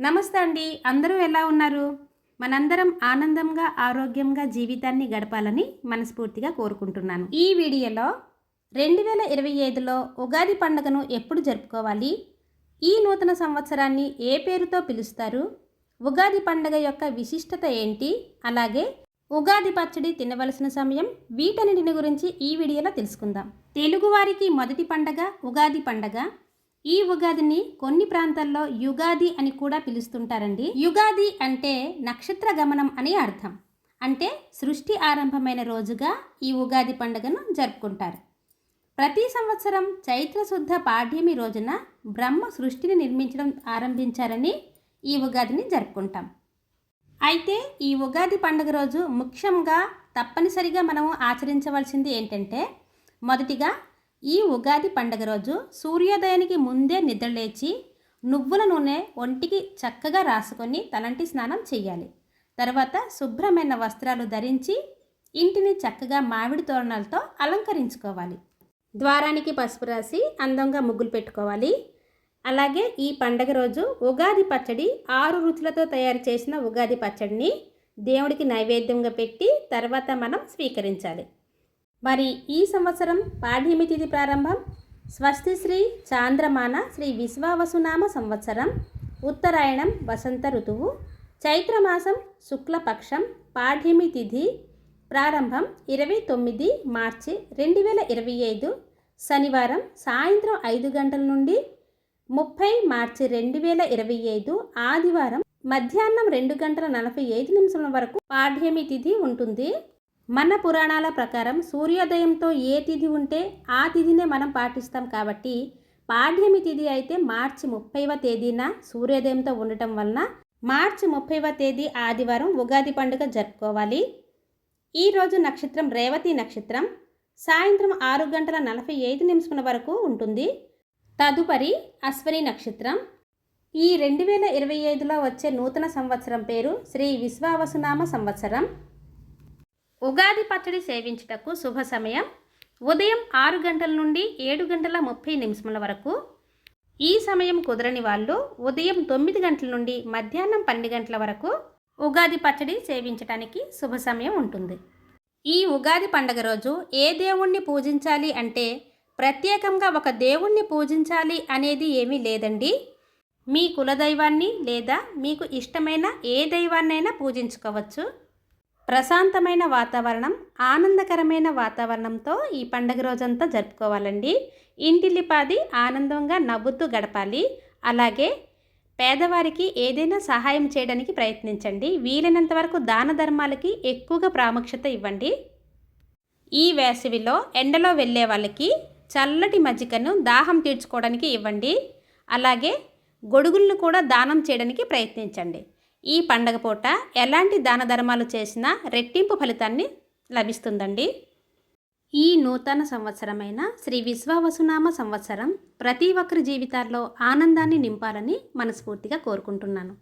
నమస్తే అండి. అందరూ ఎలా ఉన్నారు? మనందరం ఆనందంగా ఆరోగ్యంగా జీవితాన్ని గడపాలని మనస్ఫూర్తిగా కోరుకుంటున్నాను. ఈ వీడియోలో రెండు వేల ఇరవై ఐదులో ఉగాది పండుగను ఎప్పుడు జరుపుకోవాలి? ఈ నూతన సంవత్సరాన్ని ఏ పేరుతో పిలుస్తారు? ఉగాది పండుగ యొక్క విశిష్టత ఏంటి? అలాగే ఉగాది పచ్చడి తినవలసిన సమయం వీటన్నిటిని గురించి ఈ వీడియోలో తెలుసుకుందాం. తెలుగువారికి మొదటి పండగ ఉగాది పండగ. ఈ ఉగాదిని కొన్ని ప్రాంతాల్లో యుగాది అని కూడా పిలుస్తుంటారండి. యుగాది అంటే నక్షత్ర గమనం అని అర్థం. అంటే సృష్టి ఆరంభమైన రోజుగా ఈ ఉగాది పండుగను జరుపుకుంటారు. ప్రతి సంవత్సరం చైత్రశుద్ధ పాఠ్యమి పాడ్యమి రోజున బ్రహ్మ సృష్టిని నిర్మించడం ఆరంభించారని ఈ ఉగాదిని జరుపుకుంటాం. అయితే ఈ ఉగాది పండుగ రోజు ముఖ్యంగా తప్పనిసరిగా మనము ఆచరించవలసింది ఏంటంటే మొదటిగా ఈ ఉగాది పండుగ రోజు సూర్యోదయానికి ముందే నిద్రలేచి నువ్వుల నూనె ఒంటికి చక్కగా రాసుకొని తలంటి స్నానం చేయాలి. తర్వాత శుభ్రమైన వస్త్రాలు ధరించి ఇంటిని చక్కగా మామిడి తోరణాలతో అలంకరించుకోవాలి. ద్వారానికి పసుపు రాసి అందంగా ముగ్గులు పెట్టుకోవాలి. అలాగే ఈ పండగ రోజు ఉగాది పచ్చడి ఆరు రుచులతో తయారు చేసిన ఉగాది పచ్చడిని దేవుడికి నైవేద్యంగా పెట్టి తర్వాత మనం స్వీకరించాలి. మరి ఈ సంవత్సరం పాఠ్యమి తిథి ప్రారంభం. స్వస్తి శ్రీ చాంద్రమాన శ్రీ విశ్వావసునామ సంవత్సరం. ఉత్తరాయణం వసంత ఋతువు. చైత్రమాసం శుక్లపక్షం. పాఠ్యమి తిథి ప్రారంభం ఇరవై తొమ్మిది మార్చి రెండు వేల ఇరవై ఐదు. శనివారం సాయంత్రం ఐదు గంటల నుండి ముప్పై మార్చి రెండు వేల ఇరవై ఐదు. ఆదివారం మధ్యాహ్నం రెండు గంటల నలభై ఐదు నిమిషాల వరకు పాఠ్యమి తిథి ఉంటుంది. మన పురాణాల ప్రకారం సూర్యోదయంతో ఏ తిథి ఉంటే ఆ తిథినే మనం పాటిస్తాం కాబట్టి పాడ్యమి తిథి అయితే మార్చి ముప్పైవ తేదీన సూర్యోదయంతో ఉండటం వలన మార్చి ముప్పైవ తేదీ ఆదివారం ఉగాది పండుగ జరుపుకోవాలి. ఈరోజు నక్షత్రం రేవతి నక్షత్రం. సాయంత్రం ఆరు గంటల నలభై ఐదు నిమిషముల వరకు ఉంటుంది. తదుపరి అశ్వని నక్షత్రం. ఈ రెండు వేల ఇరవై ఐదులో వచ్చే నూతన సంవత్సరం పేరు శ్రీ విశ్వావసునామ సంవత్సరం. ఉగాది పచ్చడి సేవించుటకు శుభ సమయం. ఉదయం ఆరు గంటల నుండి ఏడు గంటల ముప్పై నిమిషముల వరకు. ఈ సమయం కుదరని వాళ్ళు ఉదయం తొమ్మిది గంటల నుండి మధ్యాహ్నం పన్నెండు గంటల వరకు ఉగాది పచ్చడి సేవించడానికి శుభ సమయం ఉంటుంది. ఈ ఉగాది పండగ రోజు ఏ దేవుణ్ణి పూజించాలి అంటే ప్రత్యేకంగా ఒక దేవుణ్ణి పూజించాలి అనేది ఏమీ లేదండి. మీ కులదైవాన్ని లేదా మీకు ఇష్టమైన ఏ దైవాన్నైనా పూజించుకోవచ్చు. ప్రశాంతమైన వాతావరణం ఆనందకరమైన వాతావరణంతో ఈ పండగ రోజంతా జరుపుకోవాలండి. ఇంటిల్లిపాది ఆనందంగా నవ్వుతూ గడపాలి. అలాగే పేదవారికి ఏదైనా సహాయం చేయడానికి ప్రయత్నించండి. వీలైనంత వరకు దాన ధర్మాలకి ఎక్కువగా ప్రాముఖ్యత ఇవ్వండి. ఈ వేసవిలో ఎండలో వెళ్ళే వాళ్ళకి చల్లటి మజ్జికను దాహం తీర్చుకోవడానికి ఇవ్వండి. అలాగే గొడుగులను కూడా దానం చేయడానికి ప్రయత్నించండి. ఈ పండగ పూట ఎలాంటి దాన ధర్మాలు చేసినా రెట్టింపు ఫలితాన్ని లభిస్తుందండి. ఈ నూతన సంవత్సరమైన శ్రీ విశ్వావసునామ సంవత్సరం ప్రతి ఒక్కరి జీవితాల్లో ఆనందాన్ని నింపాలని మనస్ఫూర్తిగా కోరుకుంటున్నాను.